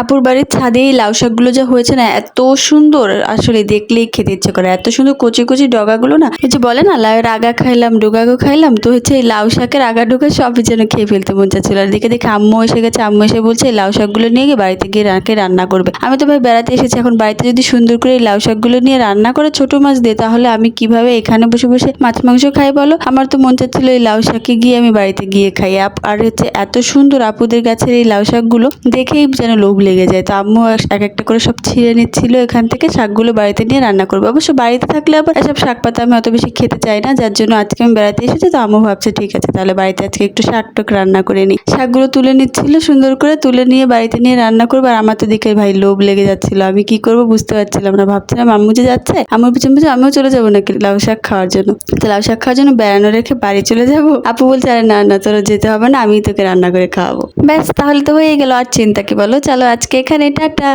আপুর বাড়ির ছাদে এই লাউ শাকগুলো যা হয়েছে না, এত সুন্দর। আসলে দেখলেই খেতে ইচ্ছে করে। এত সুন্দর কচি কচি ডগাগুলো না যে বলে না, লাউয়ের আগা খাইলাম, ডোগাগো খাইলাম, তো হচ্ছে এই লাউ শাকের আগা ডোগা সবই যেন খেয়ে ফেলতে মন চাচ্ছিল। আর দেখে দেখে আম্মু এসে গেছে, আম্মু এসে বলছে, এই লাউ শাকগুলো নিয়ে গিয়ে বাড়িতে গিয়ে রাখে রান্না করবে? আমি তো ভাই বেড়াতে এসেছি, এখন বাড়িতে যদি সুন্দর করে এই লাউ শাকগুলো নিয়ে রান্না করে ছোট মাছ দিয়ে, তাহলে আমি কীভাবে এখানে বসে বসে মাছ মাংস খাই বলো? আমার তো মন চাচ্ছিল এই লাউ শাকে গিয়ে আমি বাড়িতে গিয়ে খাই। আর হচ্ছে এত সুন্দর আপুদের গাছের এই লাউ শাকগুলো, দেখেই যেন লোভ লেগে যায়। তো আম্মু এক এক একটা করে সব ছিঁড়ে নিচ্ছিল এখান থেকে, শাকগুলো বাড়িতে নিয়ে রান্না করব। অবশ্য বাড়িতে থাকলে আবার এসব শাক পাতা আমি অত বেশি খেতে চাই না, যার জন্য আজকে আমি বেড়াতে এসেছি, তো আম্মু ভাবছে, ঠিক আছে, তাহলে বাড়িতে আজকে একটু শাক টাক রান্না করে নিই। শাকগুলো তুলে নিচ্ছিল সুন্দর করে, তুলে নিয়ে বাড়িতে নিয়ে রান্না করব। আর আমার তো দেখে ভাই লোভ লেগে যাচ্ছিল। আমি কি করব বুঝতে পারছিলাম না। ভাবছিলাম, আম্মু যে যাচ্ছে আমার পিছন পিছন, আমিও চলে যাব নাকি লাউ শাক খাওয়ার জন্য? তো লাউ শাক খাওয়ার জন্য বেড়ানো রেখে বাড়ি চলে যাব। আপু বলছে, আরে না না, তোরা যেতে হবে না আমি তোকে রান্না করে খাওয়াবো। ব্যাস, তাহলে তো হয়ে গেল। আর চিন্তা কি বলো? চলো আজকে এখানে টাটা।